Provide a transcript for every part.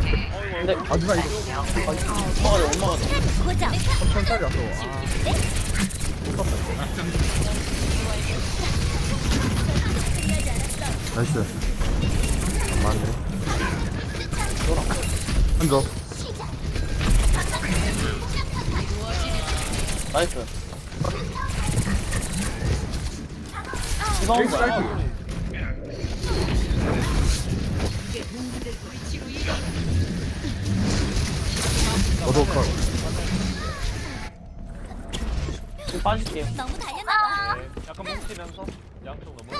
근데 아 누나 이거 엄마가 돼 엄마가 돼. 3천짜리 왔어 나이스. 맞네 앉아 나이스. 이방원 거야 너도 컬 지금 빠질게요. 너무 달려나. 네, 약간 뭉치면서 양쪽 넘어.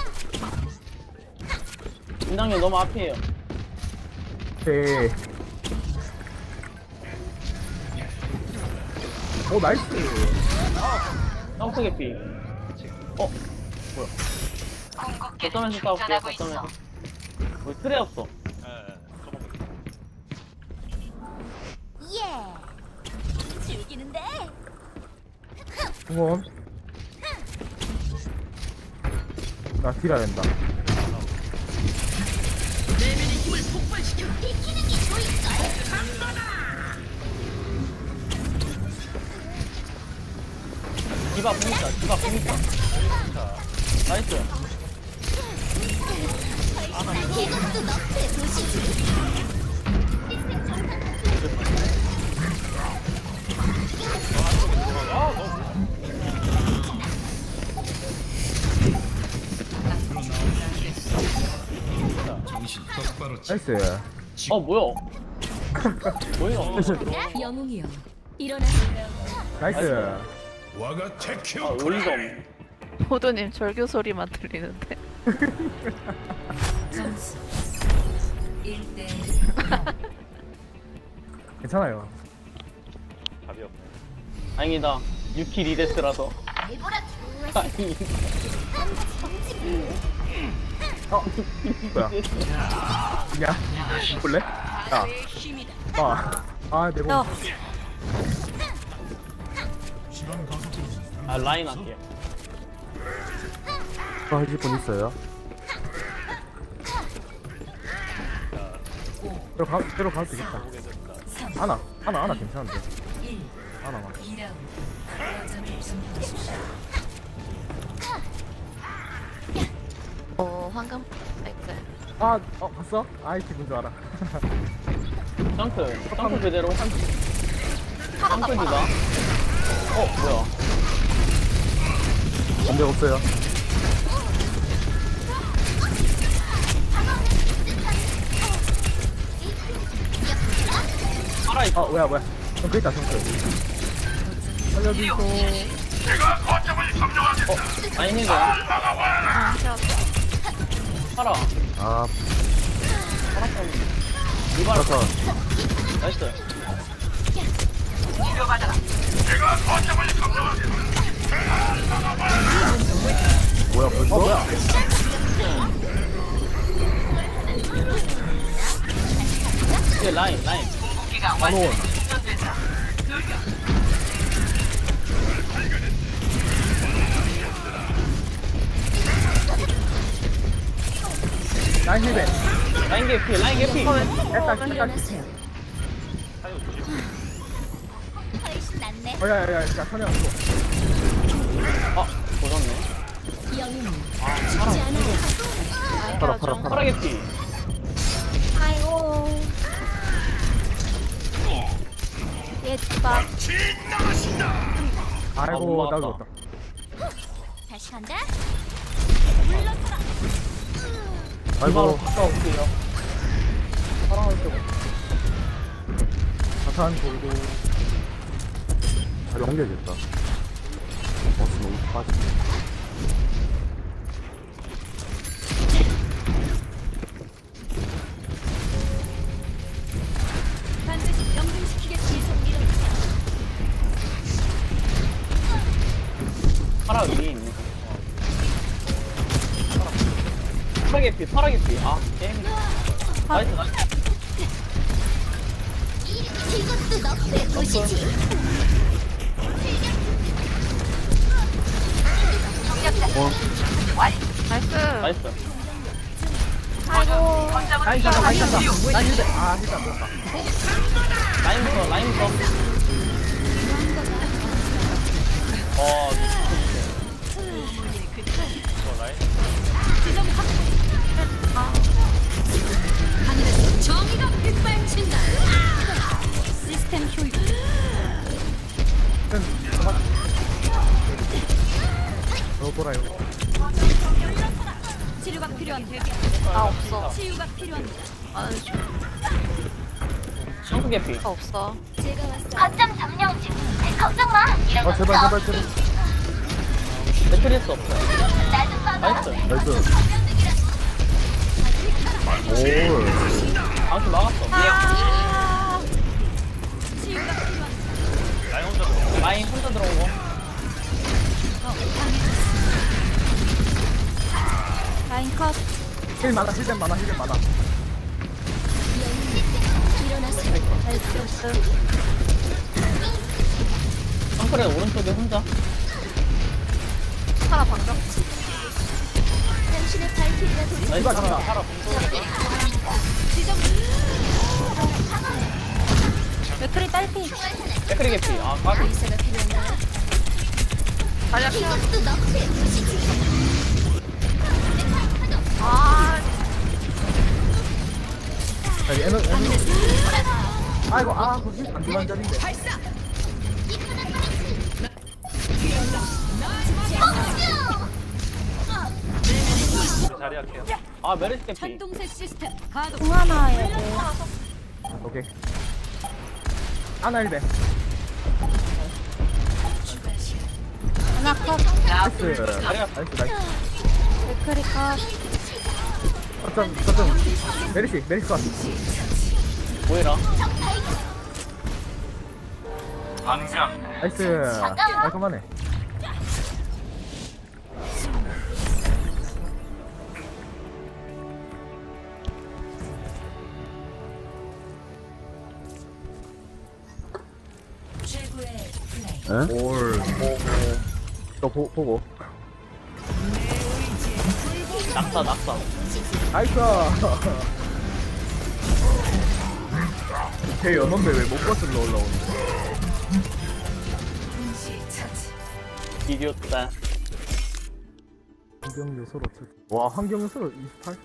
인당님 너무 앞이에요. 오케이 오 나이스. 점프 개피. 어? 뭐야? 거점에서 싸울게요 거점에서. 우리 틀에 없어 궁원 나 딜해야 된다? 디바 보니까 디바 보니까 나이스. 이것도 너프 나이스. 어 뭐야? 뭐야? 영웅이여. 일어나세요. 나이스 아 올리점 호두님 절규 소리만 들리는데. 점수 1대 괜찮아요. 답이 없네. 다행이다. 6킬 2데스라서. 알보라 다행이다 어 뭐야? 야 볼래? 야 아 아 내고 어. 아 라인 할게 저 하실 분 있어요? 때로 가 때로 가도 되겠다. 하나 하나 하나 괜찮은데. 하나 만 황금? 나이스. 아어 봤어? 아이 기분 줄 알아. 점프 점프 그대로 점프 디바 어 뭐야? 반대 없어요. 살아 있어. 아 뭐야 뭐야. 정크 있다 정크 살려주소 라인 해줘 아 쉬었어. 살아. 아. 이발 아까 나이스 뭐야 벌써? 어 뭐야? 이게 라인 라인. 단호원 라인 힐베 라인 개피 라인 개피 일어나세요. 훨씬 낫네. 어야야야 야 선영 또아 죽지 않아요. 팔아 팔아 팔아 파라 개피 아이고. 예밥. 아이고 엄마 나도. 죽었다 다시 간다. 물러서라. 아이고. 올게요. 사랑할 때 자탄 돌고. 다리 옮겨야겠다. 버스 너무 빠지 반 파라 개피 파라 개피 아 게임 나이스 나이스 이것도 너프의 도시지. 나이스. 나이스 아이고. 라인 잡아 라인 잡아 라인 힐대 아 힐대 안 들었다 라인부터 라인부터 어저 라인 하늘에서 정의가 빗발친다. 시스템 효율. 저 돌아요 치료가 필요한데. 아 없어. 치유가 필요한데. 아는 중. 싱크 개피 아 없어. 제가 왔어. 거점 점령 중. 걱정 마. 이런 아 제발 제발 제발 매트리스 없어 나좀 봐봐. 나이스 나이스 올 방수 치유가 필요한데. 라인 혼자 들어 라인 컷. 힐 많아 힐댐 많아 힐댐 많아. 싱크레 오른쪽에 혼자 하나 방금. 당신의 발길이가 도착. 잡다 하나 지점. 맥크리 딸피. 매트리 개피 아 까비 의사가 필요한가요? 자리야 피어. 이것도 너프의 도시지. 아 에너 에너 아이고 아 힐안 들어간 자리인데 우리 자리 할게요 아 메르시 개피 천동색 시스템. 가동. 공 하나 해야 돼. 오케이. 아나 힐댐 하나 컷. 나이스. 나이스 나이스. 맥크리 컷. 거점 거점. 메리시 메리시 컷. 뭐해라? 나이스. 깔끔하네 올또 보, 보고 낙사 낙사. 나이스! 쟤 연원데 왜못 버스로 올라오는 이겼다. 환경 요소로 칠. 와 환경 요소로 28?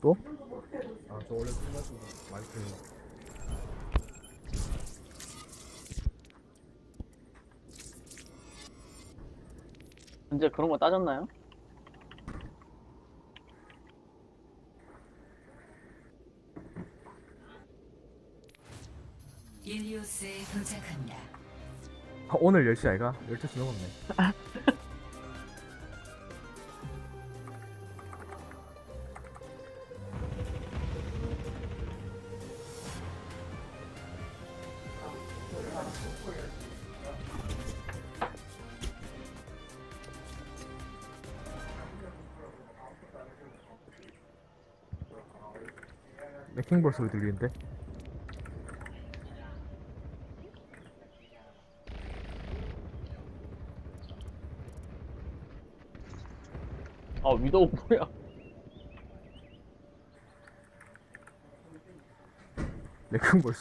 또? 아 저 원래 끝나고 마이크 이제 그런 거 따졌나요? 일리오스에 도착한다. 아, 오늘 10시 아이가? 12시 넘었네 레킹볼 소리 들리는데? 아 위도우 뭐야 레킹볼 씨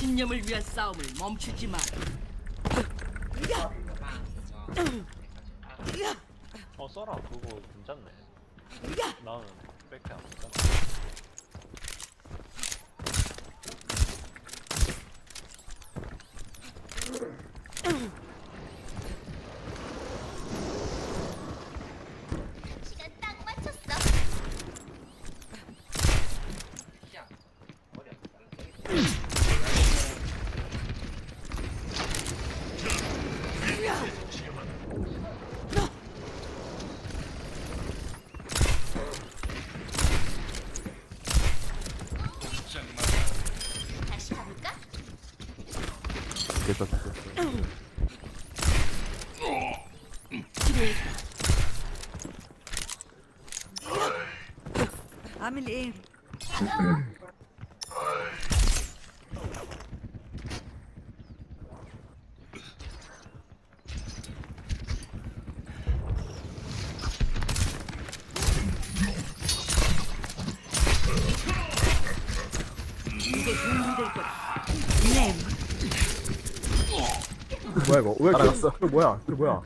신념을 위한 싸움을 멈추지 마. 어 써라 그거 괜찮네 나는 백해 안 괜찮아 عامل ايه؟ 뭐야 이거? 왜 이렇게 뭐야? 이거 뭐야?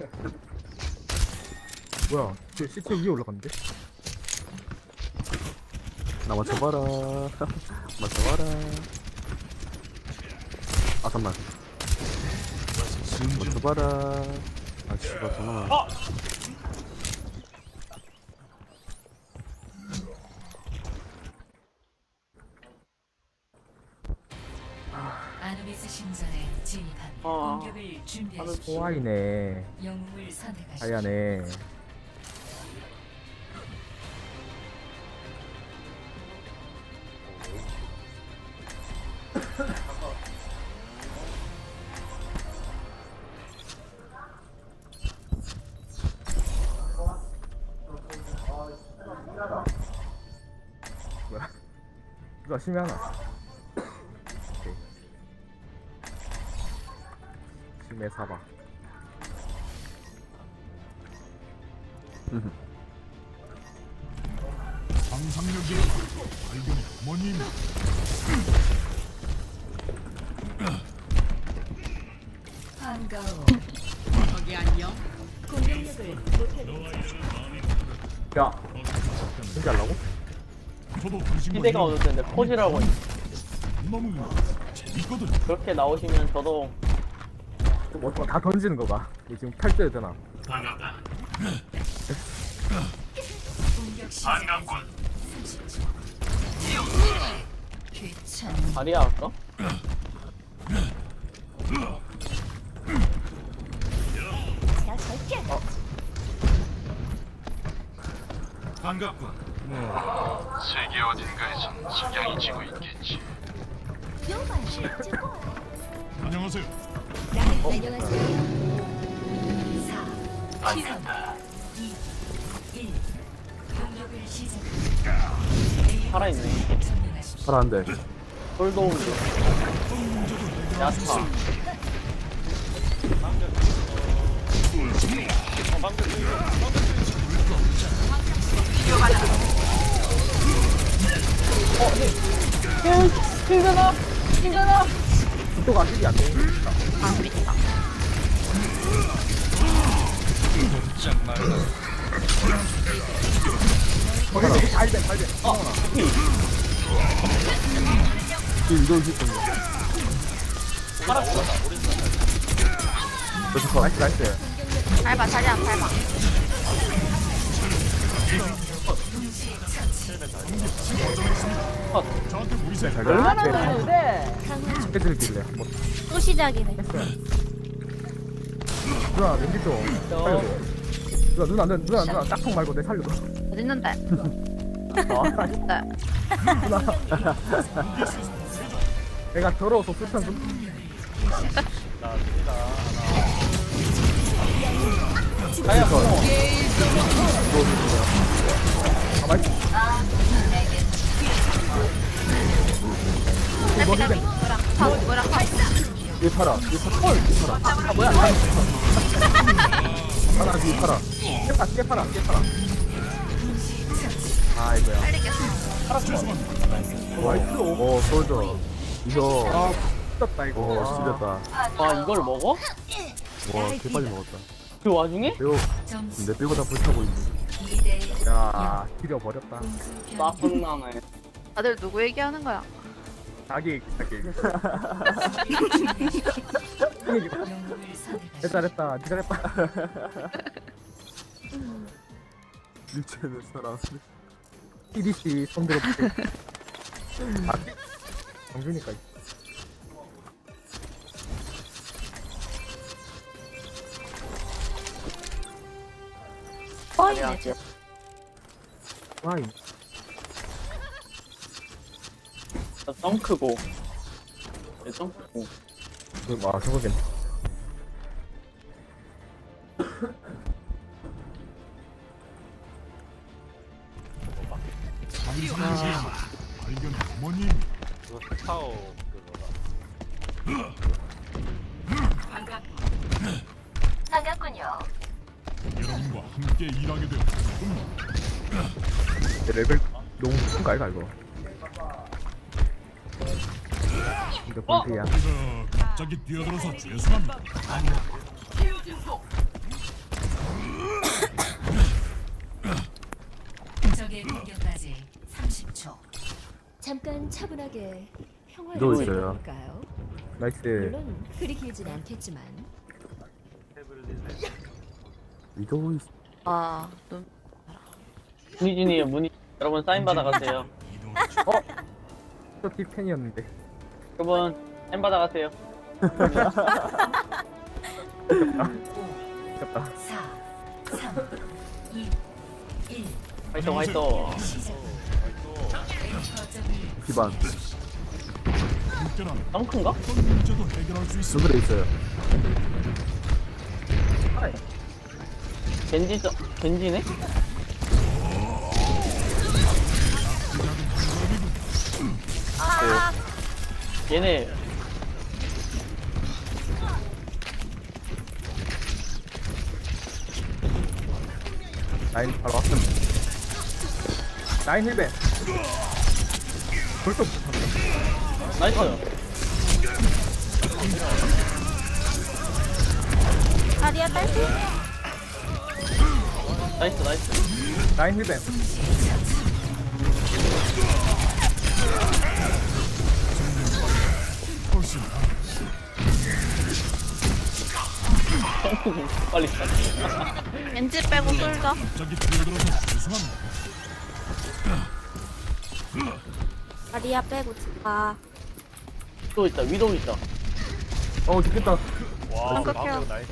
뭐야? 저 시체 위에 올라갔는데? 나 맞춰봐라. 맞춰봐라. 아, 잠만. 맞춰봐라. 아, 씨발. 아! 아누비스 진입합니다. 어. 공격을 준비하십시오. 호와이네 영웅을 선택하십시오. 하야네 심해 하나 오케이. 심해 사바 반가워. 거기 안녕. 야 진짜 하려고? 기대가 어느 텐데 포지라고 그렇게 나오시면 저도 뭐, 뭐, 다 던지는 거가 지금 탈퇴해야 되나? 공격 시작. 30초. 귀찮. 다리야 할까? 세계 어딘가에선 석양이 지고 있겠지. 안녕하세요. 알겠다. 2, 1. 공격을 시작합니다. 살아있네. 살아한대. 솔도운드 야스파 힘드나? 힘드나? 속도가 힐이 안 돼. 거기 거기 잘돼 잘돼. 어. 이거 이거 힐 거야. 그래서 나이스 나이스. 밟아 자리야 밟아 네, 잘 얼마나 돼. 걸리는데? 해드리길래 한번 또 시작이네 했어요. 누나 왠지 좀 살려줘. 누나 누나 누나 누나 누나 짝퉁 말고 내 살려줘. 어딨는데 아, 어딨다 누나. 내가 더러워서 술탄 좀. 나 듭니다. 가야 뭐 가만 있어. 이거 힐 뭐랑 파얘 팔아. 얘 팔아. 얘 팔아. 아 뭐야? 하나 뒤 팔아. 깨파 깨파라 깨파라. 아 이거야. 나이스. 어, 솔져. 이거. 아 떴다 이거. 어, 지렸다. 아 이걸 먹어? 와, 개빨리 먹었다. 그 와중에? 점수 내 빼고 다 불타고 있네. 2대 야 기려 버렸다. 나쁜 나네 다들 누구 얘기하는 거야 자기 자기. 영웅을 선택하십시오. 잘했다. 니 잘했다. 일체는 사람. EDC 손 들어볼게. 아, 정준이니까. 뻥이네 쟤와 점크고 그, 아 저거긴. 그거 카카오 그거다. 반갑군요. 내 레벨 너무 높은 거 아이가 이거. 이거 볼트야. 갑자기 뛰어들어서 죄송합니다. 적의 공격까지 30초. 잠깐 차분하게 평화를 이러고 있어요. 볼까요? 나이스 물론 그리 길진 않겠지만 위도 있 아, 눈. 문희진이에요 문희 여러분 사인 받아가세요 저티 팬이었는데 여러분 사인 받아 가세요 아깝다 4, 3, 2, 1. 화이팅 화이팅 시작. 기반 수 있습니다. 수술에 있어요 겐지 저 겐지네? 아, 얘네. 라인 바로 왔음 라인 힐벤. 벌써 나이스. 다리야 딸피? 나이스 나이스. 라인 힐벤 빨리 가. 왠지 빼고 죄송합니다. 다리야 빼고 아, 또 있다 위도우 있다. 어 죽겠다. 와 생각해요. 방금 나이스.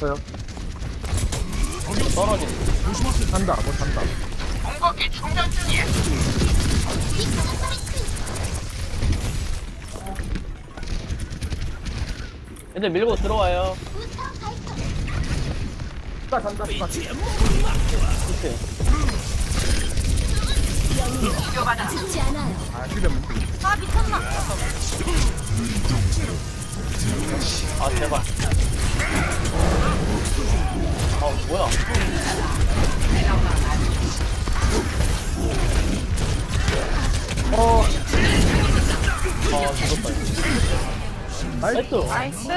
저요? 떨어지네. 산다 뭐 산다. 애들 밀고 들어와요 산다 산다 산다 그치 죽지 않아요. 아 힐벤 못아 미쳤나? 아 제발 아 뭐야 어. 아 죽었다 이거. 나이스 나이스.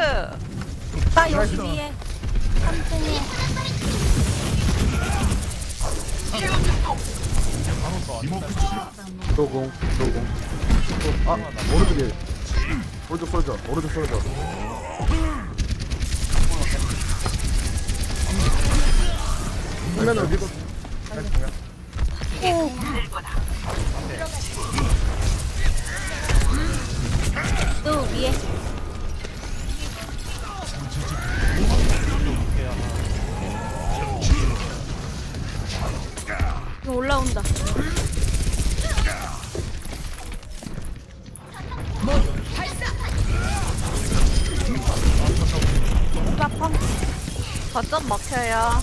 나 여기 위에. 도공 도공 아 오른쪽에 오른쪽 쏠져 오른쪽 쏠져 화면으로 밀고 또 위에. 올라온다. 팝 거점 먹혀요.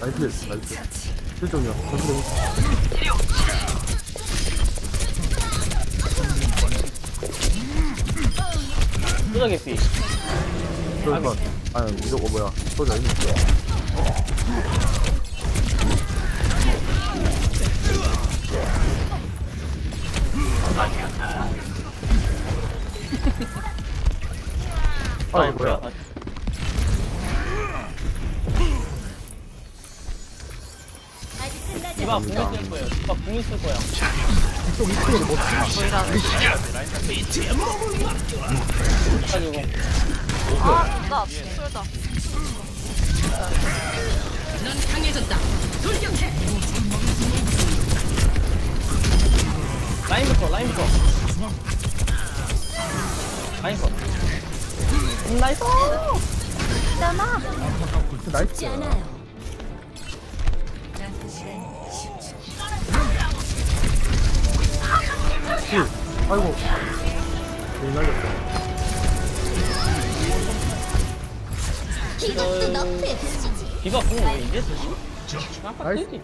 나이스 나이스 실종이요 전투 수저 개피 쏠것 아니 이거 어, 뭐야? 쏠져 있는 아 이거 뭐야? 아직 끝나지 디바 궁 있을 거예요. 디바 궁 있을 거야. 이쪽 2층으로 못 가지고 아, 나 쏠다. 넌 강해졌다. 돌격해. 라인부터 라인부터 라인부터 음, 나이스 있잖아. 나이스 죽지 않아요. 남은 시간 10초. 아이고 괜히 날렸어 이것도 너프의 부지지. 디바 궁왜 이제 쓰지? 쓰지